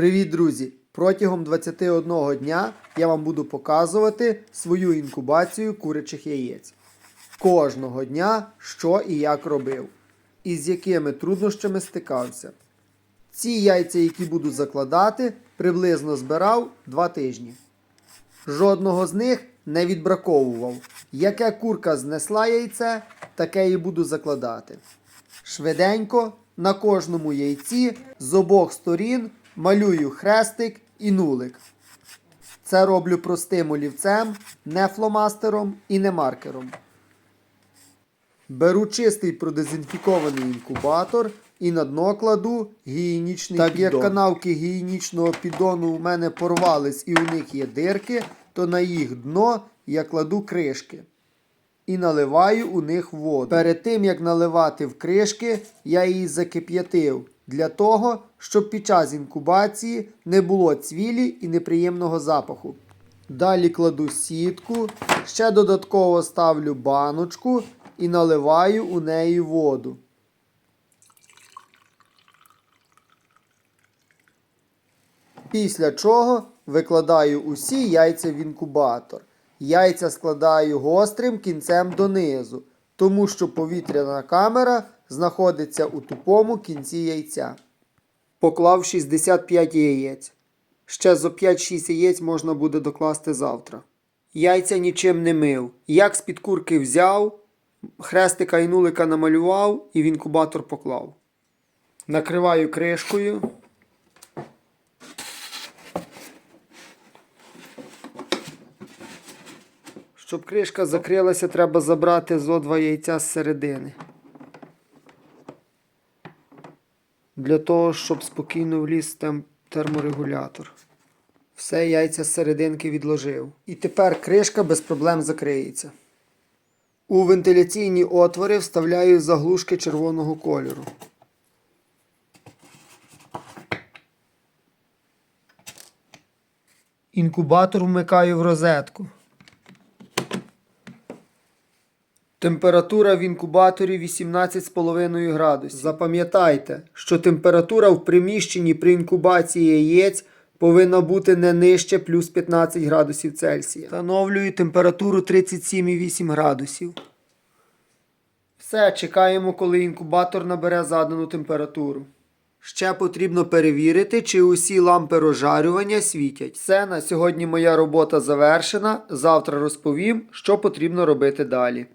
Привіт, друзі! Протягом 21 дня я вам буду показувати свою інкубацію курячих яєць. Кожного дня що і як робив, і з якими труднощами стикався. Ці яйця, які буду закладати, приблизно збирав 2 тижні. Жодного з них не відбраковував. Яке курка знесла яйце, таке і буду закладати. Швиденько на кожному яйці з обох сторін малюю хрестик і нулик. Це роблю простим олівцем, не фломастером і не маркером. Беру чистий продезінфікований інкубатор і на дно кладу гігієнічний так піддон. як канавки гігієнічного піддону у мене порвались і у них є дирки, то на їх дно я кладу кришки і наливаю у них воду. Перед тим як наливати в кришки, я її закип'ятив для того, щоб під час інкубації не було цвілі і неприємного запаху. Далі кладу сітку, ще додатково ставлю баночку і наливаю у неї воду. Після чого викладаю усі яйця в інкубатор. Яйця складаю гострим кінцем донизу, тому що повітряна камера знаходиться у тупому кінці яйця. Поклав 65 яєць. Ще зо 5-6 яєць можна буде докласти завтра. Яйця нічим не мив. Як з-під курки взяв, хрестика і нулика намалював і в інкубатор поклав. Накриваю кришкою. Щоб кришка закрилася, треба забрати зо два яйця з середини. Для того, щоб спокійно вліз терморегулятор. Все яйця з серединки відложив. І тепер кришка без проблем закриється. У вентиляційні отвори вставляю заглушки червоного кольору. Інкубатор вмикаю в розетку. Температура в інкубаторі 18,5 градусів. Запам'ятайте, що температура в приміщенні при інкубації яєць повинна бути не нижче плюс 15 градусів Цельсія. Встановлюю температуру 37,8 градусів. Все, чекаємо, коли інкубатор набере задану температуру. Ще потрібно перевірити, чи усі лампи розжарювання світять. Все, на сьогодні моя робота завершена. Завтра розповім, що потрібно робити далі.